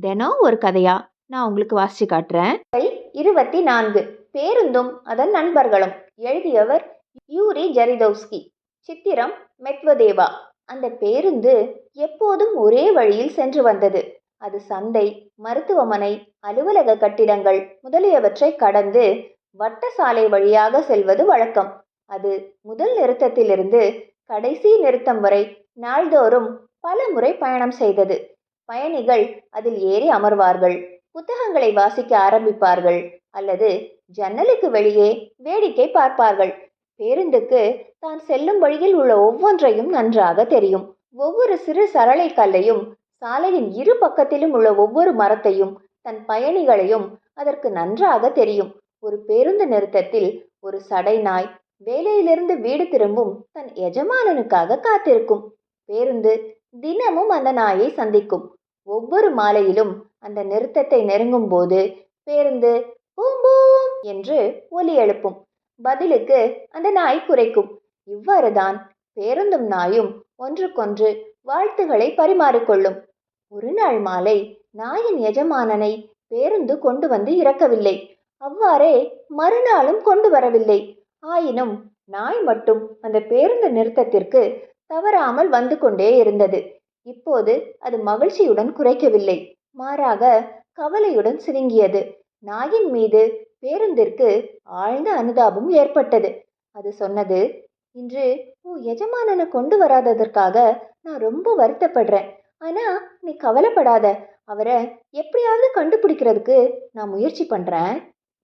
தினம் ஒரு கதையா? நான் உங்களுக்கு வாசிச்சு காட்டுறேன். இருபத்தி நான்கு பேருந்தும் அதன் நண்பர்களும். எழுதியவர் யூரி ஜரிதோவ்ஸ்கி சித்திரம் மெத்வதேவா. அந்த பேருந்து எப்போதும் ஒரே வழியில் சென்று வந்தது. அது சந்தை மருத்துவமனை அலுவலக கட்டிடங்கள் முதலியவற்றை கடந்து வட்ட சாலை வழியாக செல்வது வழக்கம். அது முதல் நிறுத்தத்திலிருந்து கடைசி நிறுத்தம் வரை நாள்தோறும் பல முறை பயணம் செய்தது. பயணிகள் அதில் ஏறி அமர்வார்கள். புத்தகங்களை வாசிக்க ஆரம்பிப்பார்கள். அல்லது ஜன்னலுக்கு வெளியே வேடிக்கை பார்ப்பார்கள். பேருந்துக்கு தான் செல்லும் வழியில் உள்ள ஒவ்வொன்றையும் நன்றாக தெரியும். ஒவ்வொரு சிறு சரளை கல்லையும் சாலையின் இரு பக்கத்திலும் உள்ள ஒவ்வொரு மரத்தையும் தன் பயணிகளையும் அதற்கு நன்றாக தெரியும். ஒரு பேருந்து நிறுத்தத்தில் ஒரு சடை நாய் வேலையிலிருந்து வீடு திரும்பும் தன் எஜமானனுக்காக காத்திருக்கும். பேருந்து தினமும் அந்த நாயை சந்திக்கும். ஒவ்வொரு மாலையிலும் அந்த நிறுத்தத்தை நெருங்கும் போது பேருந்து பூம் பூம் என்று ஒலி எழுப்பும். பதிலுக்கு அந்த நாய் குறைக்கும் இவ்வாறுதான் பேருந்தும் நாயும் ஒன்றுக்கொன்று வாழ்த்துகளை பரிமாறிக்கொள்ளும். ஒரு நாள் மாலை நாயின் எஜமானனை பேருந்து கொண்டு வந்து இறக்கவில்லை. அவ்வாறே மறுநாளும் கொண்டு வரவில்லை. ஆயினும் நாய் மட்டும் அந்த பேருந்து நிறுத்தத்திற்கு தவறாமல் வந்து கொண்டே இருந்தது. இப்போது அது மகிழ்ச்சியுடன் குறைக்கவில்லை. மாறாக கவலையுடன் சுருங்கியது நாயின் மீது பேருந்திற்கு ஆழ்ந்த அனுதாபம் ஏற்பட்டது. அது சொன்னது இன்று உன் எஜமானனை கொண்டு வராததற்காக நான் ரொம்ப வருத்தப்படுறேன். ஆனா நீ கவலைப்படாத. அவரை எப்படியாவது கண்டுபிடிக்கிறதுக்கு நான் முயற்சி பண்றேன்.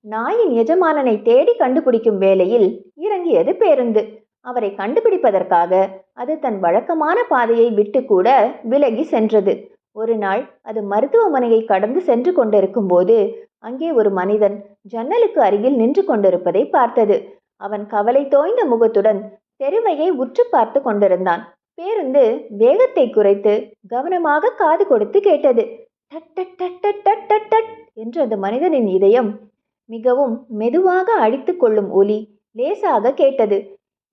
நாயின் எஜமானனை தேடி கண்டுபிடிக்கும் வேளையில் இறங்கியது பேருந்து. அவரை கண்டுபிடிப்பதற்காக அது தன் வழக்கமான பாதையை விட்டு கூட விலகி சென்றது. ஒரு நாள் அது மருத்துவமனையை கடந்து சென்று கொண்டிருக்கும் போது அங்கே ஒரு மனிதன் ஜன்னலுக்கு அருகில் நின்று கொண்டிருப்பதை பார்த்தது. அவன் கவலை தோய்ந்த முகத்துடன் தெருவையை உற்று பார்த்து கொண்டிருந்தான். பேருந்து வேகத்தை குறைத்து கவனமாக காது கொடுத்து கேட்டது. டட் டட் டட் டட் டட் டட் டட் என்று அந்த மனிதனின் இதயம் மிகவும் மெதுவாக அடித்து கொள்ளும் ஒலி லேசாக கேட்டது.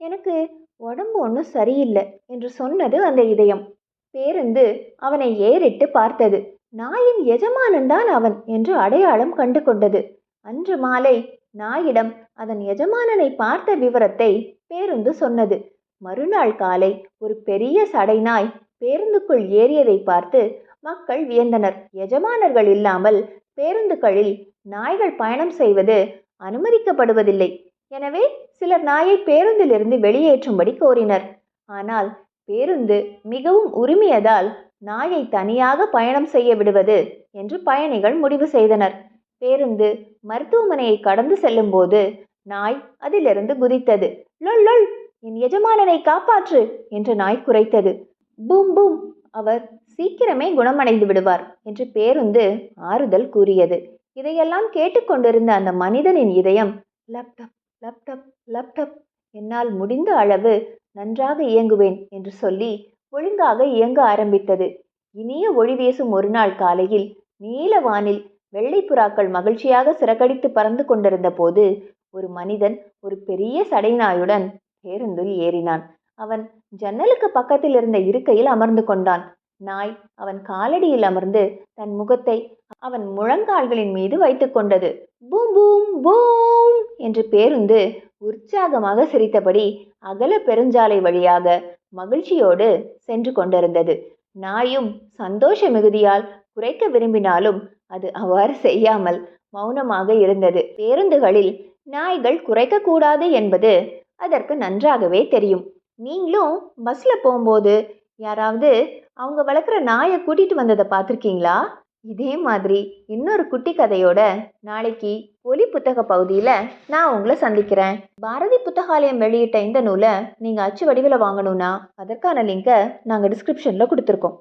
எனக்கு உடம்பு ஒன்றும் சரியில்லை என்று சொன்னது அந்த இதயம். பேருந்து அவனை ஏறிட்டு பார்த்தது. நாயின் எஜமானன்தான் அவன் என்று அடையாளம் கண்டு கொண்டது. அன்று மாலை நாயிடம் அதன் எஜமானனை பார்த்த விவரத்தை பேருந்து சொன்னது. மறுநாள் காலை ஒரு பெரிய சடை நாய் பேருந்துக்குள் ஏறியதை பார்த்து மக்கள் வியந்தனர். எஜமானர்கள் இல்லாமல் பேருந்துகளில் நாய்கள் பயணம் செய்வது அனுமதிக்கப்படுவதில்லை. எனவே சிலர் நாயை பேருந்திலிருந்து வெளியேற்றும்படி கோரினர். ஆனால் பேருந்து மிகவும் உரிமையதால் நாயை தனியாக பயணம் செய்ய விடுவது என்று பயணிகள் முடிவு செய்தனர். பேருந்து மருத்துவமனையை கடந்து செல்லும்போது நாய் அதிலிருந்து குதித்தது. லொல் லொல் என் எஜமானனை காப்பாற்று! என்று நாய் குறைத்தது பூம் பூம் அவர் சீக்கிரமே குணமடைந்து விடுவார் என்று பேருந்து ஆறுதல் கூறியது. இதையெல்லாம் கேட்டுக்கொண்டிருந்த அந்த மனிதனின் இதயம் லப்டப் லப்டப் லப்டப் என்னால் முடிந்த அளவு நன்றாக இயங்குவேன் என்று சொல்லி ஒழுங்காக இயங்க ஆரம்பித்தது. இனிய ஒளி வீசும் ஒரு நாள் காலையில் நீல வானில் வெள்ளை புறாக்கள் மகிழ்ச்சியாக சிறகடித்து பறந்து கொண்டிருந்த போது ஒரு மனிதன் ஒரு பெரிய சடைநாயுடன் பேருந்தில் ஏறினான். அவன் ஜன்னலுக்கு பக்கத்தில் இருந்த இருக்கையில் அமர்ந்து கொண்டான். நாய் அவன் காலடியில் அமர்ந்து தன் முகத்தை அவன் முழங்கால்களின் மீது வைத்துக் கொண்டது. பூம் பூம் பூம் என்று பேருந்து உற்சாகமாக சிரித்தபடி அகல பெருஞ்சாலை வழியாக மகிழ்ச்சியோடு சென்று கொண்டிருந்தது. நாயும் சந்தோஷ மிகுதியால் குறைக்க விரும்பினாலும் அது அவ்வாறு செய்யாமல் மௌனமாக இருந்தது. பேருந்துகளில் நாய்கள் குறைக்கக்கூடாது என்பது அதற்கு நன்றாகவே தெரியும். நீங்களும் பஸ்ஸில் போகும்போது யாராவது அவங்க வளர்க்குற நாயை கூட்டிகிட்டு வந்ததை பார்த்துருக்கீங்களா? இதே மாதிரி இன்னொரு குட்டி கதையோட நாளைக்கு ஒலி புத்தக பகுதியில் நான் உங்களை சந்திக்கிறேன். பாரதி புத்தகாலயம் வெளியிட்ட இந்த நூலை நீங்கள் அச்சு வடிவில் வாங்கணும்னா அதற்கான லிங்கை நாங்கள் டிஸ்கிரிப்ஷனில் கொடுத்துருக்கோம்.